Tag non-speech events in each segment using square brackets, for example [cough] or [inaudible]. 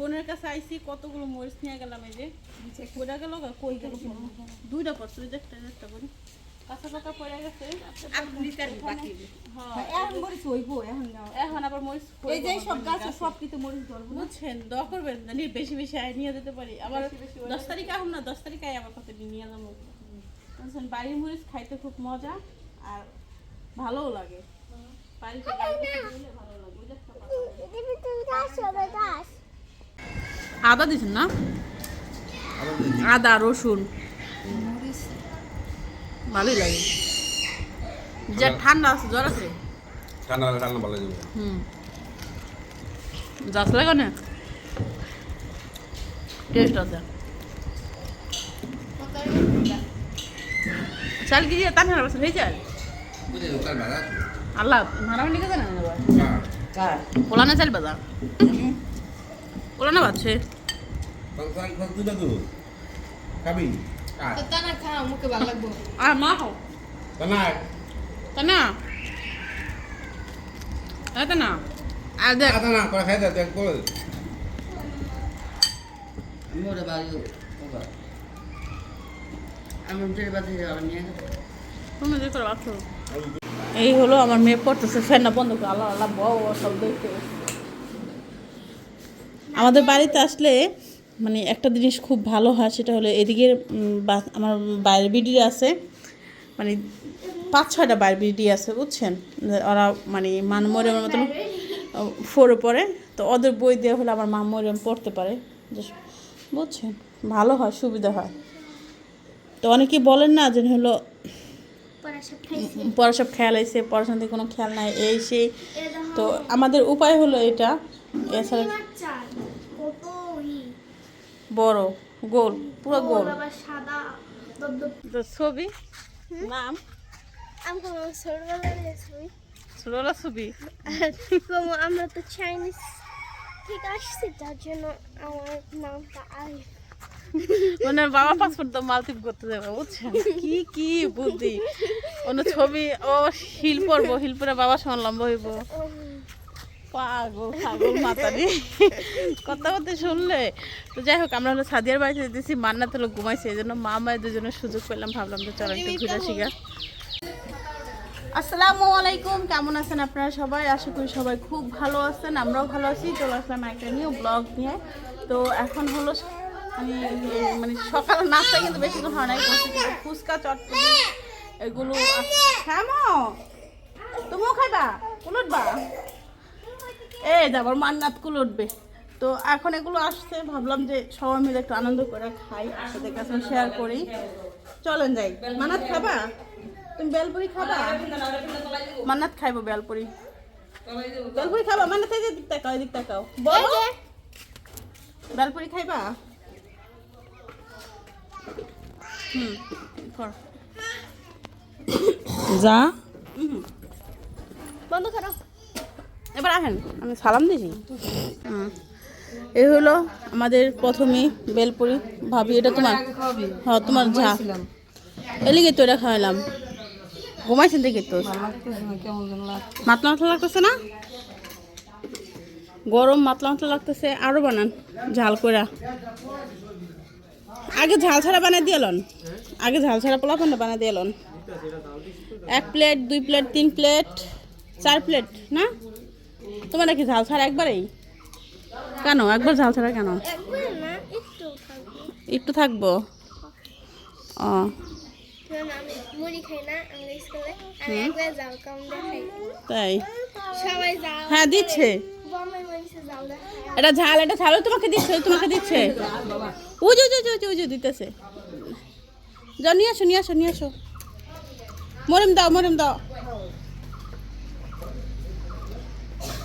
বোনের কাছে আইছি কতগুলো মরিচ নিয়ে গেলাম এই যে কইরা গেল কই গেল দুইটা পড়ছে একটা একটা করি। কাঁচা পাকা পড়ে গেছে হ্যাঁ, এখন মরিচ হইবো এখন যাও এখন আবার মরিচ এই যে সব গাছ সব কিছু মরিচ ধরবো বুঝছেন দোয়া করবেন জানি বেশি বেশি আয় নিয়ে যেতে পারি। আবার দশ তারিখ এখন না দশ তারিখ আয় আবার কত নিয়ে যাব? বুঝছেন বাড়ির মরিচ খাইতে খুব মজা আর ভালোও লাগে। বাড়িতে ভালো লাগে। আদা দিছেন না? আদা রসুন। ভালোই লাগে। যা ঠান্ডা আছে জ্বর আছে? ঠান্ডা ঠান্ডা ভালো যাবে হুম। যাস লাগে না টেস্ট আছে। চাল কি দিয়ে তানহার বছর হয়ে যায় আল্লাহ মারামারি লিখে জানা না পোলানা চাল বাজছে খাবি? আর। মা তা না তাই না তাই তো না আর দেখ। না করে খাই দেখ করে মোরে বাড়ি আমি উঠে বাড়ি যাওয়া নিয়ে তুমি যে করে এই হলো আমার মেয়ে পড়তেছে ফ্যানটা বন্ধ করে আল্লাহ আল্লাহ বউ সব দেখতে। আমাদের বাড়িতে আসলে মানে একটা জিনিস খুব ভালো হয় সেটা হলো বা- আমার বাইরের বিডি আছে মানে পাঁচ ছয়টা বাইরের বিডি আছে বুঝছেন? ওরা মানে মান মরিয়মের মতন ফোরে পড়ে তো ওদের বই দেওয়া হলে আমার মা মরিয়ম পড়তে পারে বুঝছেন? ভালো হয় সুবিধা হয়। তো অনেকে বলেন না যে হলো পড়া সব খেয়াল আইসে পড়াশোনা দিয়ে কোনো খেয়াল নাই এই সেই। তো আমাদের উপায় হলো এটা। এছাড়া বড় গোল পুরো গোল সাদা ছবি? নাম? ছোটবেলা ছবি। আমরা তো চাইনিজ ঠিক আসছি তার জন্য আমার নামটা আরিফ মানে বাবা পাসপোর্ট তো মালতিপ করতে যাবে বুঝছেন? কি কি বুদ্ধি। অন্য ছবি ও হিল পরবো হিল পরে বাবা সমান লম্বা হইব। পাগল পাগল মাতারি। কথা কথা শুনলে? তো যাই হোক, আমরা হলো সাদিয়ার বাড়িতে দিতেছি মান্নাত হলো ঘুমাইছে, এই জন্য মা মায়ের দুজনের সুযোগ পেলাম, ভাবলাম যে চলো একটু ঘুরে গা। আসসালামু আলাইকুম, কেমন আছেন আপনারা সবাই? আশা করি সবাই খুব ভালো আছেন, আমরাও ভালো আছি। চলে আসলাম একটা নিয়ে ব্লগ নিয়ে। তো এখন হলো মানে সকালের নাস্তা কিন্তু বেশি হয় নাই ফুচকা, চটপটি, এগুলো হ্যাঁ মো, তুমিও খাইবা? উলটবা? এই যাবার মান্নাত কুল উঠবে। তো এখন এগুলো আসছে ভাবলাম যে সবাই মিলে একটু আনন্দ করে খাই আপনাদের কাছে শেয়ার করি। চলেন যাই। মান্নাত খাবা? তুমি বেলপুরি খাবা? মান্নাত খাইবো বেলপুরি। বেলপুরি খাবা? মান্নাত এই যে দিক তাকাও এদিক তাকাও। বলো। বেলপুরি খাইবা? হুম। যা। বন্ধ করো। এবার আসেন আমি সালাম দিছি। এই হলো আমাদের প্রথমে বেলপুরি। ভাবি এটা তোমার? হ্যাঁ তোমার ঝা এলিগে তো এটা খাওয়ালাম। ঘুমাইছেন দেখি তো। মাতলা মাতলা লাগতেছে না? গরম মাতলা মাতলা লাগতেছে। আরও বানান ঝাল কইরা। আগে ঝাল ছাড়া বানাই দিয়েলন আগে ঝাল ছাড়া পোলাপানটা বানাই দিয়েলন এক প্লেট দুই প্লেট তিন প্লেট চার প্লেট না? তোমার নাকি ঝাল ছাড়া একবারেই? কেন? একবার ঝাল ছাড়া কেন? একটু থাকব। ও। তাই? হ্যাঁ দিচ্ছে। এটা ঝাল এটা তোমাকে দিচ্ছে তোমাকে দিচ্ছে। উজু উজু উজু উজু দিতেছে। যাও নিয়ে আসো নিয়ে আসো নিয়ে আসো। মরিম দাও মরিম দাও।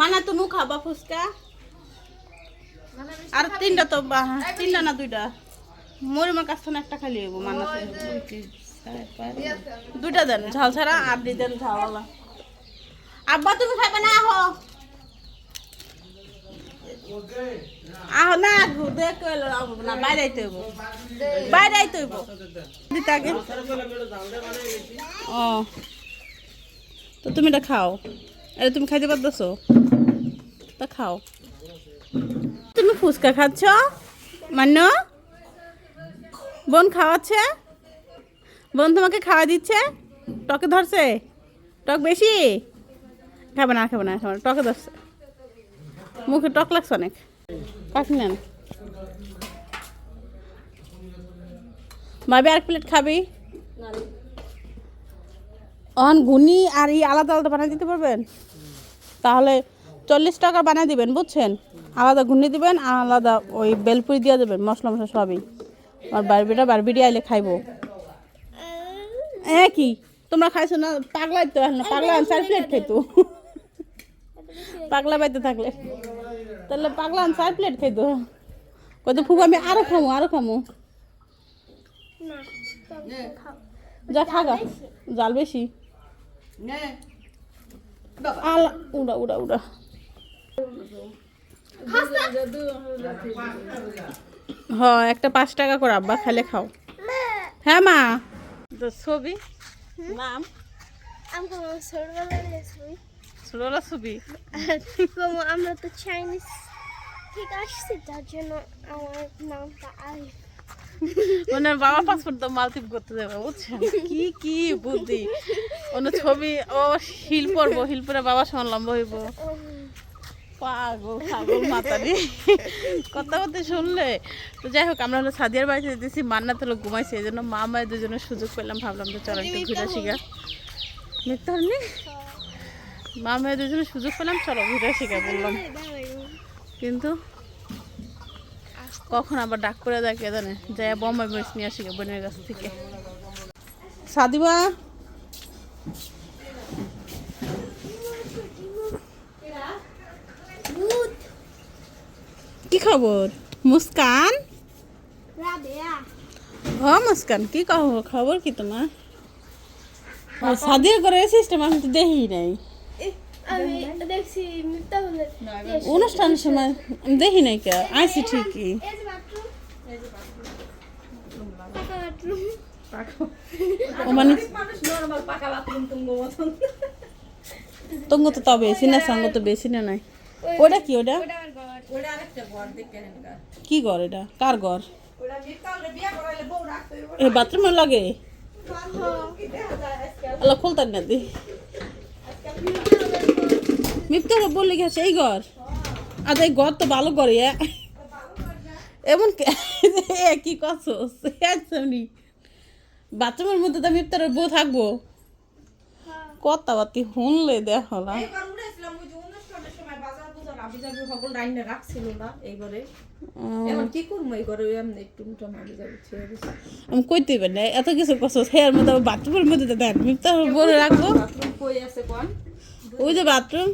মানা তুমি খাবা ফুচকা। আর তিনটা তো বা- তিনটা না দুইটা? মরিমার কাছ থেকে একটা খালি হইব মান্না দুইটা দেন, ঝাল ছাড়া আর দিয়ে দেন ঝালওয়ালা। আব্বা, তুমি খাবে না, আহ। আহো, না দেখ না, বাইরে আইতে হইব। বাইরে আইতে হইব। দিতে আগে। ও। তো তুমি এটা খাও। এটা তুমি খাইতে পারতেছো? তা খাও। তুমি ফুচকা খাচ্ছ? মান্য বোন খাওয়াচ্ছে? বোন তোমাকে খাওয়া দিচ্ছে? টকে ধরছে? টক বেশি? খাবে না খাবে না খাবে না, টকে ধরছে। মুখে টক লাগছে অনেক। কাকি নেন ভাবি আর প্লেট খাবি? অন গুনি আর ই আলাদা আলাদা বানিয়ে দিতে পারবেন? তাহলে চল্লিশ টাকা বানিয়ে দিবেন বুঝছেন? আলাদা ঘুনি দিবেন আর আলাদা ওই বেলপুরি দিয়ে দেবেন মশলা মশলা সবই। আর বারবিটা বারবিটি আইলে খাইবো। এ কি? তোমরা খাইছো না? পাগলাই তো এখন পাগলা চার প্লেট খাইতো। পাগলা বাইতে থাকলে। তাহলে পাগলা চার প্লেট খাইতো। কত ফুক আমি আরও খামো আরও খামো। যা খাগা জাল বেশি। আলা উড়া উড়া উড়া। হ একটা পাঁচ টাকা করে আব্বা খালে খাও। হ্যাঁ মা। তো ছবি? নাম? ছোটবেলা ছবি। আমরা তো চাইনিজ ঠিক আসছি তার জন্য আমার নামটা আরিফ মানে বাবা পাসপোর্ট তো মালদ্বীপ করতে যাবে বুঝছেন? কি কি বুদ্ধি। অন্য ছবি ও হিল পরবো হিল পরে বাবা সমান লম্বা হইব। পাগল পাগল মাতারি। কথা বলতে শুনলে? তো যাই হোক, আমরা হলো সাদিয়ার বাড়িতে দিতেছি মান্নাত হলো ঘুমাইছে, এই জন্য মা মায়ের দুজনের সুযোগ পেলাম, ভাবলাম তো চলো একটু ঘুরে শিখা মিথ্যা মা মায়ের দুজনের সুযোগ পেলাম, চলো ঘুরে শিখা বললাম। কিন্তু কখন আবার ডাক করে দেয় কে জানে? যাই বোম্বাই মরিচ নিয়ে আসি বোনের কাছ থেকে। সাদিবা? কি খবর? মুস্কান? রাবেয়া। হ মুস্কান কি খবর খবর কি তোমার? ও, সাদিয়া করে সিস্টেম আমি তো দেখি নাই। অনুষ্ঠানের সময় আমি দেখি নাই কে? আইসি ঠিকই। ও মানে তঙ্গ তো তবে বেশি না সঙ্গ তো বেশি না নাই। ওটা কি ওটা? কি ঘর এটা? কার ঘর? এ বাথরুমে লাগে? আল্লাহ খুলতাম না দি। কথা বললে কি এই ঘর? আর এই ঘর তো ভালো করে এমন কে- কি করছ শুনি বাথরুমের মধ্যে তো মিথ্যার বউ থাকব। কথা বাতি শুনলে দেখো না এইবার উড়াইছিলাম ওই যে অনুষ্ঠানের সময় বাজার বুজার আবি যাবি সকল রাইনে রাখছিল না এই এখন কি করব এই ঘরে এমনি একটু মুঠো মাবি যাবি ছেড়ে দিছি। আমি কইতে পারি না এত কিছু করছ হেয়ার মধ্যে বাথরুমের মধ্যে তো দেন মিথ্যা বলে রাখব। বাথরুম কই আছে কোন? ওই যে বাথরুম।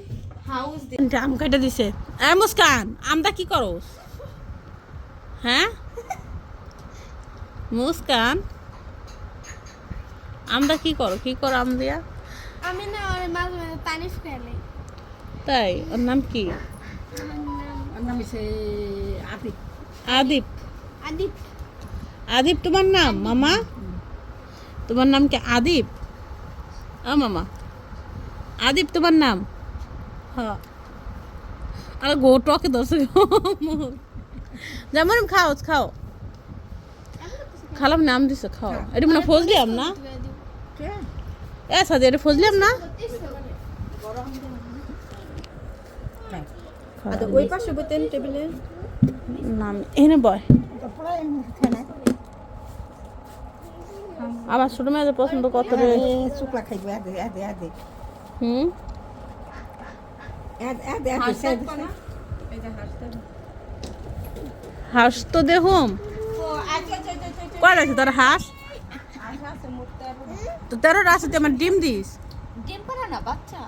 হাউস আম কাটা দিছে। এ মুস্কান আমটা কি করস হ্যাঁ? মুস্কান আমটা কি করো? কি করো আম দিয়া? আমি না ওর মাঝে মাঝে তাই ওর নাম কি? আমার নাম আবি আদিপ। আদিপ? আদিপ। তোমার নাম? মামা? তোমার নাম কি আদিপ? আ মামা। আদিপ তোমার নাম? হ্যাঁ আরে গো টকে ধরছে। যেমন খাও খাও। খালাম নাম দিছে খাও। এটা মানে ফজলিয়াম না? এ সাদি এটা ফজলিয়াম না? আদা ওই পাশে বইতেন টেবিলে? নাম এখানে বয়। আমার ছোট মেয়েদের পছন্দ কত রে? শুকলা খাইবো আদে আদে আদে। হুম? আদে আদে আদে হাঁস তো দেখুম। কয় আছে তোর হাঁস? তো তেরো আছে তুই আমার ডিম দিস। না বাচ্চা?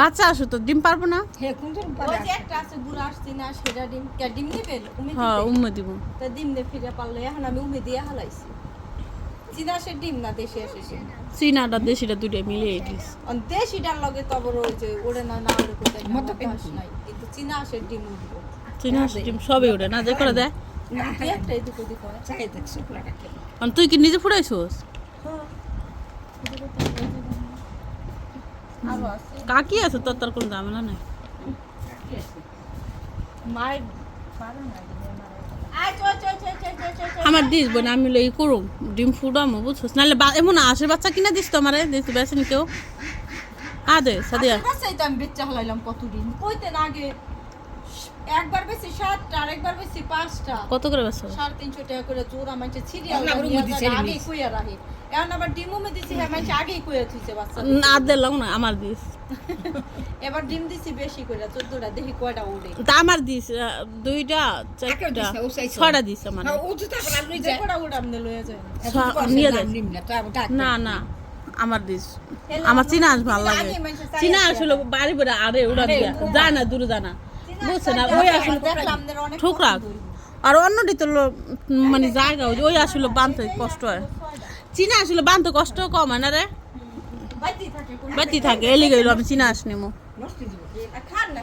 বাচ্চা আসো তো ডিম পারব না? হে ওই যে একটা আছে আসছে না সেটা ডিম কে ডিম দিবে উমি হ্যাঁ দিবে দিব। তা ডিম দিয়ে ফিরে পারলে এখন আমি উমি দিয়ে হালাইছি। চীনা সে ডিম না দেশে আসে সে চীনাটা দেশিটা দুইটা মিলিয়ে দিস। অন দেশিটার লগে তো ওই যে ওড়ে না না ওড়ে কোথায় মতো নাই। কিন্তু চীনা ডিম উঠবো চীনা ডিম সবই না যে করে দেয় না তুই একটা এদিক ওদিক চাই দেখছ তুই কি নিজে আরও আছে কাকি আছে? তোর তোর কোনো ঝামেলা নাই? না আমার দিস বোন আমি লই করুম। ডিম ফুটামো বুঝছিস? নাহলে এমন আশের বাচ্চা কিনা দিস তো আমারে দিস বেসেন কেউ আ দে সাদিয়া। বাচ্চাই তো আমি বেচা হলাইলাম কতদিন? কইতেন আগে একবার বেশি সাতটা আর একবার বেশি পাঁচটা। কত করে বেসো সাড়ে তিনশো টাকা করে সিরিয়াল আগে দিস। কইয়া রাখে। এখন আবার ডিমও মে দিছি হ্যাঁ আগেই কইয়া থুইছে বাচ্চা না দিলাম না আমার দিস। এবার ডিম দিছি বেশি চোদ্দটা দেখি কয়টা উড়ে তা আমার দিস দুইটা চারটা দিছে, ও দিস আমার। হ্যাঁ ও তো তারপর আর লই যে কয়টা উড়ে আপনি লইয়া যায় নিয়ে নিম না না না আমার দিস। আমার চীনা ভালো লাগে। চীনা আসলে বাড়ি বেড়ে আরে ওরা দিয়া। যায় না দূরে যায় না। বুঝছে না ওই আসলে ঠোকরা আর অন্যটি তো মানে জায়গা ওই আসলে বানতে কষ্ট হয়। চীনা আসলে বানতে কষ্ট কম হয় না রে? বাতি থাকে এলি গেল আমি চীনা আসনি মো না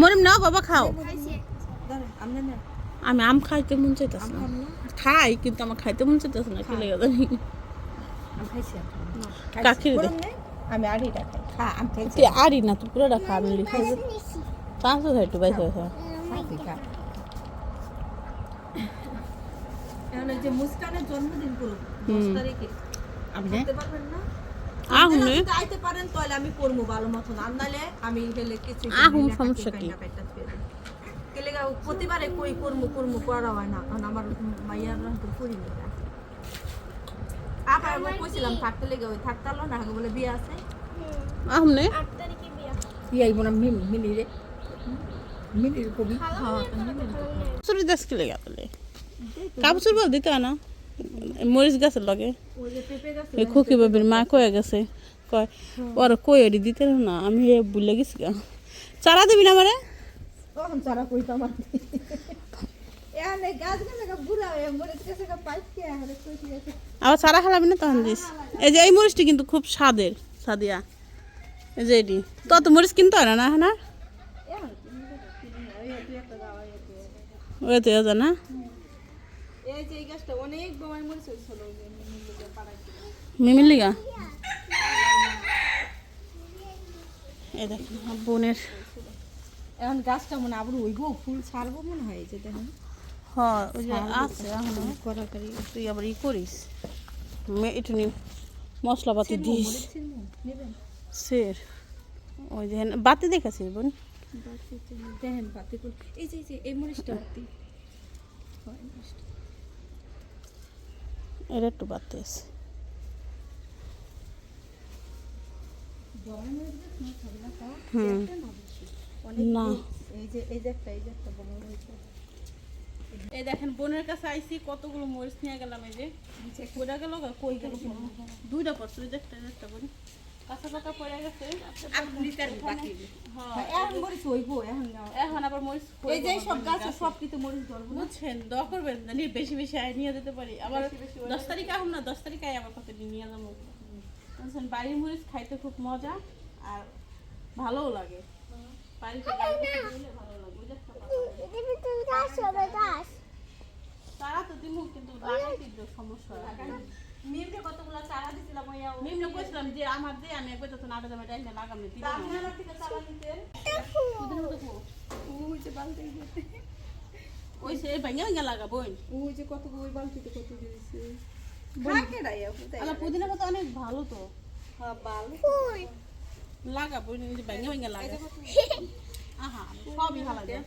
মরিম নাও বাবা খাও। না আমি আম খাইতে মন চাইতেছে না। খাই কিন্তু আমার খাইতে মন চাইতেছে না কি লেগে জানি আমি খাইছি কাকির আমি হ্যাঁ তুই না তুই পুরোটা খা আমি হেলে কিছু আহুন সমস্যা কি? কেলে গা প্রতিবারে কই করমু করমু করা হয় না। কারণ আমার মাইয়ার করি না। আপা আমি কইছিলাম থাকতে লেগে ওই থাকতালো না বলে বিয়ে আছে। আহুন নে। আট তারিখে বিয়া। ইয়ে মিমি মিনি মিনির কবি। চুরি দাস কি লেগে বলে দিতে না মরিচ গাছের লগে। পেঁপে খুকি বাবির মা কয়ে গেছে। কয় ওরা কই এটি দিতে না আমি ভুলে গেছি গা। চারা দিবি না আমারে? তখন চারা কইতাম আর আবার চারা খালাবি না তখন দিস। এই যে এই মরিচটি কিন্তু খুব স্বাদের সাদিয়া এই যে এটি তত মরিচ কিনতে হয় না না হ্যাঁ না ওই তো এ না এই যে এই গাছটা অনেক বড় মরিচ হয়েছিল ওই যে মিলে পাড়ায় মিমির লিগা? দেখেন বোনের। এখন গাছটা মনে আবার ফুল ছাড়বো মনে হয় এই যে দেখেন। হ্যাঁ ওই যে আছে এখনও করাকারি তুই আবার ই করিস। একটু মশলাপাতি দিস। সের ওই যে বাতি দেখাছিস বোন? দেখেন এই যে এই যে এই মরিচটা এর একটু বাতি আছে। না এই যে এই যে একটা এই যে একটা বড় এই দেখেন বোনের কাছে আইছি কতগুলো মরিচ নিয়ে গেলাম এই যে। কোটা গেল গা, কই গেল দুইটা পড়ছে একটা এই একটা বোন কাঁচা পাকা পড়ে গেছে হ্যাঁ এখন এখন এখন আবার মরিচ সব গাছ সব কিছু মরিচ ধরবো না। বুঝছেন করবেন বেশি বেশি আয় নিয়ে যেতে পারি। আবার দশ তারিখ আহুন না দশ তারিখ আয় আবার কত নিয়ে যাব। বুঝছেন বাড়ির মরিচ খাইতে খুব মজা আর ভালোও লাগে। তারা তো দিমু কিন্তু সমস্যা মিমকে কতগুলো চারা দিছিলাম ওইয়া নিম্ন কইছিলাম যে আমার দিয়ে আমি একবার তো নাটক আমি টাইম লাগাম না থেকে চারা নিতেন ওই যে বালতি ওই সে ভেঙে ভেঙে লাগাবো ওই। যে কত ওই বালতিতে কত দিয়েছে। থাকে রাইয়া আলা পুদিনা পাতা অনেক ভালো তো। হ্যাঁ বাল লাগাবো ভেঙে ভেঙে লাগা আহা সবই ভালো যায়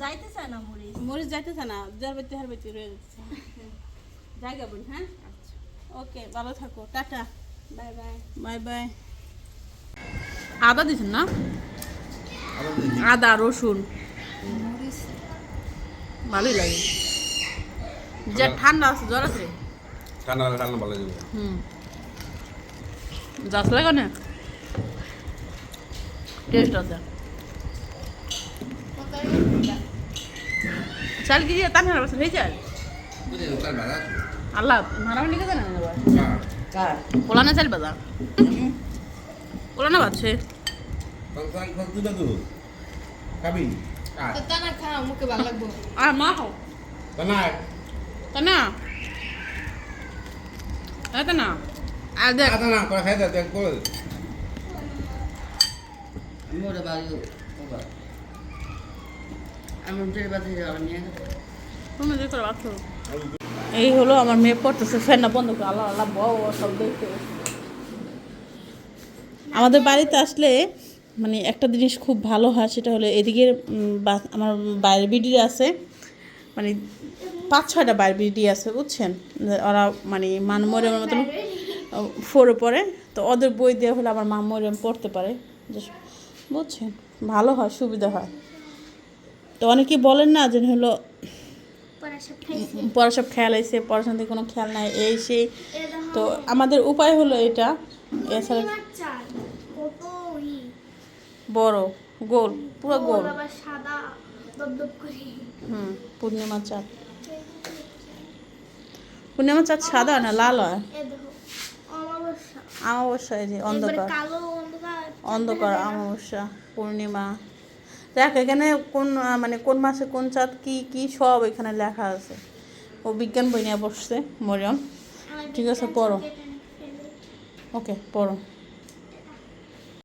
যাইতে না মরিচ? মরিচ যাইতেছে না যার বাড়িতে হার বাড়িতে রয়ে যাচ্ছে। [laughs] জায়গা বোন হ্যাঁ? ওকে ভালো থাকো tata. Bye bye. Bye bye. আদা দিছেন না? আদা রসুন। ভালোই লাগে। যে ঠান্ডা আছে জ্বর আছে? ঠান্ডা ঠান্ডা ভালো যাব হুম। জাস লাগে না? টেস্ট আছে। চাল কি দিয়ে তানে হয়ে বাজার আল্লাহ মারামারি লিখে কার পোলানা চাল বাজা পোলানা বাজছে সংসার খোঁজ দিবে তো খাবি? কাজ টানা খাও মুখে ভালো লাগবো। আর মা হো তা না তা না এত না আর দেখ। না করে খাই দেখ করে আমি ওটা বাড়ি বাবা। আমি বাড়ি যাওয়ার নিয়ে তুমি দেখো রাখো এই হলো আমার মেয়ে পড়তেছে ফ্যান না বন্ধ করে আল্লাহ আল্লাহ বউ সব দেখতে আমাদের বাড়িতে আসলে মানে একটা জিনিস খুব ভালো হয় সেটা হলো বা- আমার বাইরের বিডি আছে মানে পাঁচ ছয়টা বাইরের বিডি আছে বুঝছেন? ওরা মানে মান মরিয়মের মতন ফোরে পড়ে তো ওদের বই দেওয়া হলে আমার মা মরিয়ম পড়তে পারে বুঝছেন? ভালো হয় সুবিধা হয়। তো অনেকে বলেন না যে হলো পড়া সব খেয়াল হয়েছে পড়াশোনাতে কোনো খেয়াল নাই এই সেই। তো আমাদের উপায় হলো এটা। এছাড়া বড় গোল পুরো গোল হুম পূর্ণিমা চাঁদ পূর্ণিমা চাঁদ সাদা না লাল হয়? অমাবস্যা। যে অন্ধকার। অন্ধকার অমাবস্যা পূর্ণিমা। দেখ এখানে কোন মানে কোন মাসে কোন চাঁদ কি কি সব এখানে লেখা আছে। ও বিজ্ঞান বই নিয়ে বসছে মরিয়ম। ঠিক আছে, পড়ো। ওকে পড়ো।